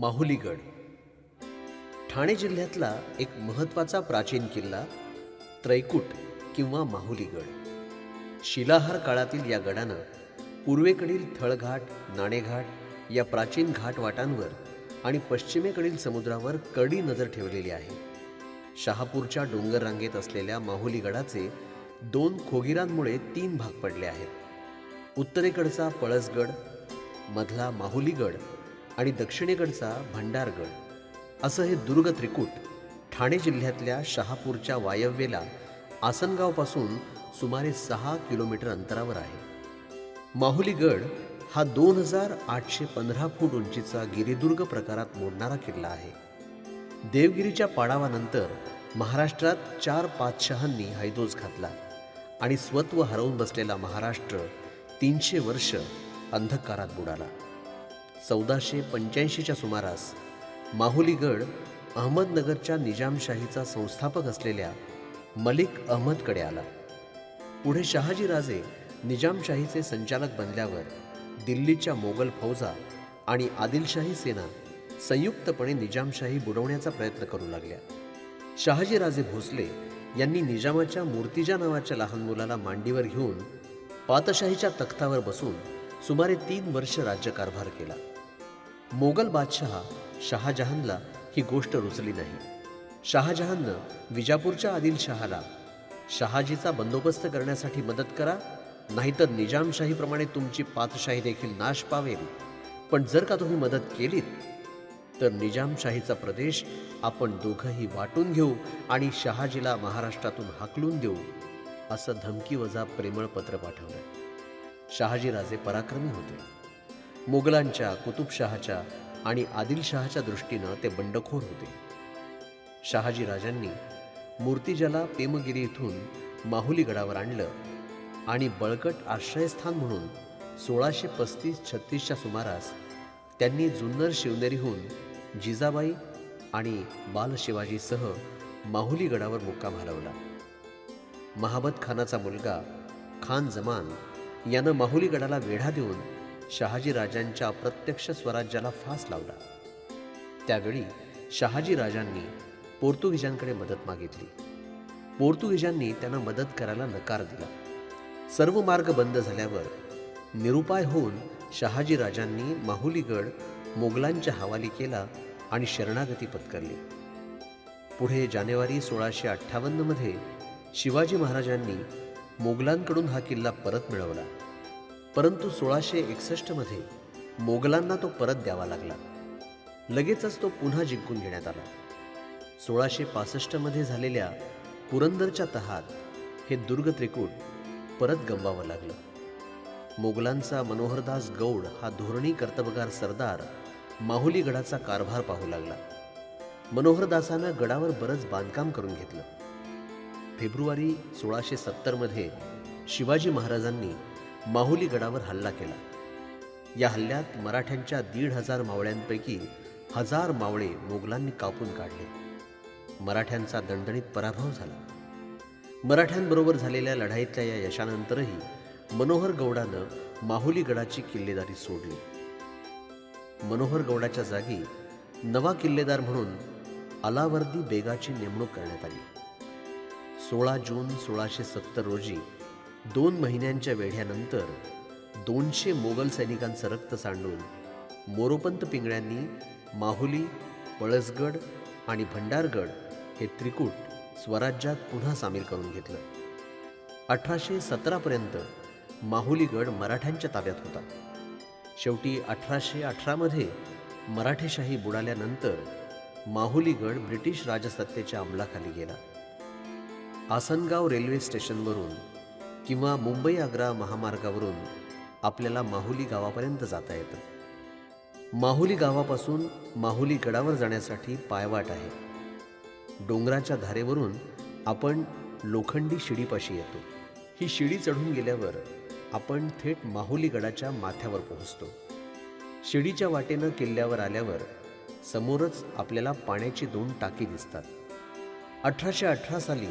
माहुलीगड. ठाणे जिल्ह्यातला एक महत्त्वाचा प्राचीन किल्ला त्रैकुट किंवा माहुलीगड. शिलाहार काळातील या गडानं पूर्वेकडील थळघाट नाणेघाट या प्राचीन घाटवाटांवर आणि पश्चिमेकडील समुद्रावर कडी नजर ठेवलेली आहे. शहापूरच्या डोंगर रांगेत असलेल्या माहुलीगडाचे दोन खोगिरांमुळे तीन भाग पडले आहेत. उत्तरेकडचा पळसगड मधला माहुलीगड आणि दक्षिणेकडचा भंडारगड. असं हे दुर्ग त्रिकूट ठाणे जिल्ह्यातल्या शहापूरच्या वायव्येला आसनगावपासून सुमारे सहा किलोमीटर अंतरावर आहे. माहुलीगड हा दोन हजार आठशे पंधरा फूट उंचीचा गिरिदुर्ग प्रकारात मोडणारा किल्ला आहे. देवगिरीच्या पाडावानंतर महाराष्ट्रात चार पातशहांनी हैदोज घातला आणि स्वत्व हरवून बसलेला महाराष्ट्र तीनशे वर्ष अंधकारात बुडाला. चौदाशे पंच्याऐंशीच्या सुमारास माहुलीगड अहमदनगरच्या निजामशाहीचा संस्थापक असलेल्या मलिक अहमदकडे आला. पुढे शहाजीराजे निजामशाहीचे संचालक बनल्यावर दिल्लीच्या मोगल फौजा आणि आदिलशाही सेना संयुक्तपणे निजामशाही बुडवण्याचा प्रयत्न करू लागल्या. शहाजीराजे भोसले यांनी निजामाच्या मूर्तिजा नावाच्या लहान मुलाला मांडीवर घेऊन पातशाहीच्या तख्तावर बसून सुमारे तीन वर्ष राज्यकारभार केला. मोगल बादशहा शहाजहानला ही गोष्ट रुचली नाही. शहाजहाननं विजापूरच्या आदिलशहाला शहाजीचा बंदोबस्त करण्यासाठी मदत करा नाहीतर निजामशाहीप्रमाणे तुमची पातशाही देखील नाश पावेल. पण जर का तुम्ही मदत केलीत तर निजामशाहीचा प्रदेश आपण दोघंही वाटून घेऊ आणि शहाजीला महाराष्ट्रातून हाकलून देऊ असं धमकीवजा प्रेमळ पत्र पाठवलं. शहाजीराजे पराक्रमी होते. मुघलांच्या कुतुबशहाच्या आणि आदिलशहाच्या दृष्टीनं ते बंडखोर होते. शहाजी राजांनी मूर्तिजाला पेमगिरी इथून माहुली गडावर आणलं आणि बळकट आश्रयस्थान म्हणून सोळाशे पस्तीस छत्तीसच्या सुमारास त्यांनी जुन्नर शिवनेरीहून जिजाबाई आणि बालशिवाजीसह माहुली गडावर मुक्काम हलवला महाबत खानाचा मुलगा खान जमान यानं माहुली गडाला वेढा देऊन शहाजी राजांच्या अप्रत्यक्ष स्वराज्याला फास लावला. त्यावेळी शहाजी राजांनी पोर्तुगीजांकडे मदत मागितली. पोर्तुगीजांनी त्यांना मदत करायला नकार दिला. सर्व मार्ग बंद झाल्यावर निरुपाय होऊन शहाजी राजांनी माहुलीगड मोगलांच्या हवाली केला आणि शरणागती पत्करली. पुढे जानेवारी सोळाशे अठ्ठावन्नमध्ये शिवाजी महाराजांनी मोगलांकडून हा किल्ला परत मिळवला. परंतु सोळाशे एकसष्टमध्ये मोगलांना तो परत द्यावा लागला. लगेचच तो पुन्हा जिंकून घेण्यात आला. सोळाशे पासष्टमध्ये झालेल्या पुरंदरच्या तहात हे दुर्ग त्रिकूट परत गमवावं लागलं. मोगलांचा मनोहरदास गौड हा धोरणी कर्तबगार सरदार माहुली गडाचा कारभार पाहू लागला. मनोहरदासानं गडावर बरंच बांधकाम करून घेतलं. फेब्रुवारी सोळाशे सत्तरमध्ये शिवाजी महाराजांनी माहुली गडावर हल्ला केला. या हल्ल्यात मराठ्यांच्या दीड हजार मावळ्यांपैकी हजार मावळे मोगलांनी कापून काढले. मराठ्यांचा दणदणीत पराभव झाला. मराठ्यांबरोबर झालेल्या लढाईतल्या या यशानंतरही मनोहर गौडानं माहुली गडाची किल्लेदारी सोडली. मनोहर गौडाच्या जागी नवा किल्लेदार म्हणून अलावर्दी बेगाची नेमणूक करण्यात आली. सोळा जून सोळाशे सत्तर रोजी दोन महिन्यांच्या वेढ्यानंतर दोनशे मोगल सैनिकांचं रक्त सांडून मोरोपंत पिंगळ्यांनी माहुली पळसगड आणि भंडारगड हे त्रिकूट स्वराज्यात पुन्हा सामील करून घेतलं. अठराशे सतरापर्यंत माहुलीगड मराठ्यांच्या ताब्यात होता. शेवटी अठराशे अठरामध्ये मराठेशाही बुडाल्यानंतर माहुलीगड ब्रिटिश राजसत्तेच्या अंमलाखाली गेला. आसनगाव रेल्वे स्टेशनवरून किंवा मुंबई आग्रा महामार्गावरून आपल्याला माहुली गावापर्यंत जाता येतं. माहुली गावापासून माहुली गडावर जाण्यासाठी पायवाट आहे. डोंगराच्या धारेवरून आपण लोखंडी शिडीपाशी येतो. ही शिडी चढून गेल्यावर आपण थेट माहुली गडाच्या माथ्यावर पोहोचतो. शिडीच्या वाटेनं किल्ल्यावर आल्यावर समोरच आपल्याला पाण्याची दोन टाकी दिसतात. अठराशे अठरा साली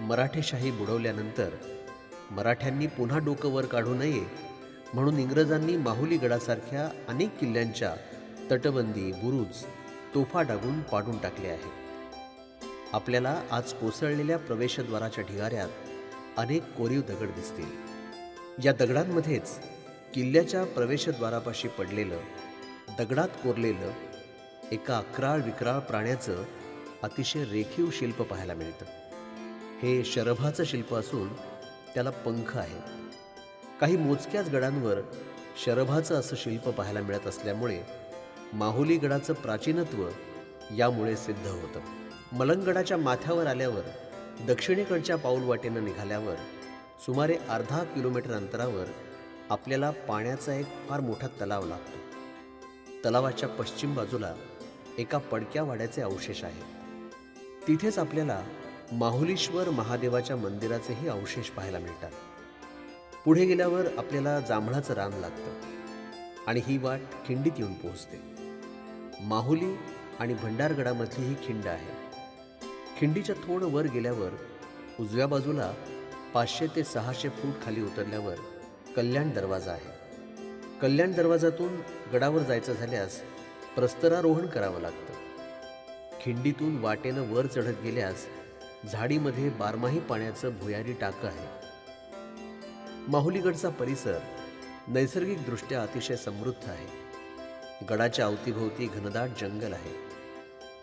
मराठेशाही बुडवल्यानंतर मराठ्यांनी पुन्हा डोकं वर काढू नये म्हणून इंग्रजांनी माहुली गडासारख्या अनेक किल्ल्यांच्या तटबंदी बुरुज तोफा डागून पाडून टाकले आहेत. आपल्याला आज कोसळलेल्या प्रवेशद्वाराच्या ढिगाऱ्यात अनेक कोरीव दगड दिसतील. या दगडांमध्येच किल्ल्याच्या प्रवेशद्वारापाशी पडलेलं दगडात कोरलेलं एका अकराळ विक्राळ प्राण्याचं अतिशय रेखीव शिल्प पाहायला मिळतं. हे शरभाचं शिल्प असून त्याला पंख आहेत. काही मोजक्याच गडांवर शरभाचं असं शिल्प पाहायला मिळत असल्यामुळे माहुली गडाचं प्राचीनत्व यामुळे सिद्ध होतं. मलंगगडाच्या माथ्यावर आल्यावर दक्षिणेकडच्या पाऊलवाटेनं निघाल्यावर सुमारे अर्धा किलोमीटर अंतरावर आपल्याला पाण्याचा एक फार मोठा तलाव लागतो. तलावाच्या पश्चिम बाजूला एका पडक्या वाड्याचे अवशेष आहेत. तिथेच आपल्याला माहुलीश्वर महादेवाच्या मंदिराचेही अवशेष पाहायला मिळतात. पुढे गेल्यावर आपल्याला जांभळाचं रान लागतं आणि ही वाट खिंडीत येऊन पोहोचते. माहुली आणि भंडारगडामधली ही खिंड आहे. खिंडीच्या थोडं वर गेल्यावर उजव्या बाजूला पाचशे ते सहाशे फूट खाली उतरल्यावर कल्याण दरवाजा आहे. कल्याण दरवाजातून गडावर जायचं झाल्यास प्रस्तरारोहण करावं लागतं. खिंडीतून वाटेनं वर चढत गेल्यास झाडीमध्ये बारमाही पाण्याचं भुयारी टाकं आहे. माहुलीगडचा परिसर नैसर्गिकदृष्ट्या अतिशय समृद्ध आहे. गडाच्या अवतीभोवती घनदाट जंगल आहे.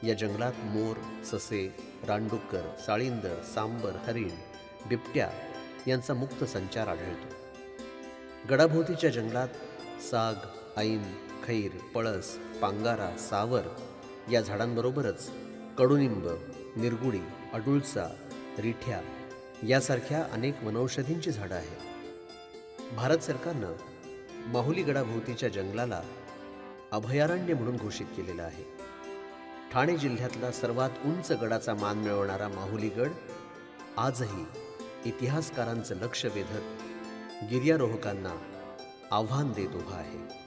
या जंगलात मोर ससे रानडुक्कर साळींदर सांबर हरिण बिबट्या यांचा मुक्त संचार आढळतो. गडाभोवतीच्या जंगलात साग ऐन खैर पळस पांगारा सावर या झाडांबरोबरच कडुनिंब निरगुडी अडुळसा रिठ्या यासारख्या अनेक वनौषधींची झाडं आहेत. भारत सरकारनं माहुली गडाभोवतीच्या जंगलाला अभयारण्य म्हणून घोषित केलेलं आहे. ठाणे जिल्ह्यातला सर्वात उंच गडाचा मान मिळवणारा माहुलीगड आजही इतिहासकारांचं लक्ष वेधत गिर्यारोहकांना आव्हान देत उभा आहे.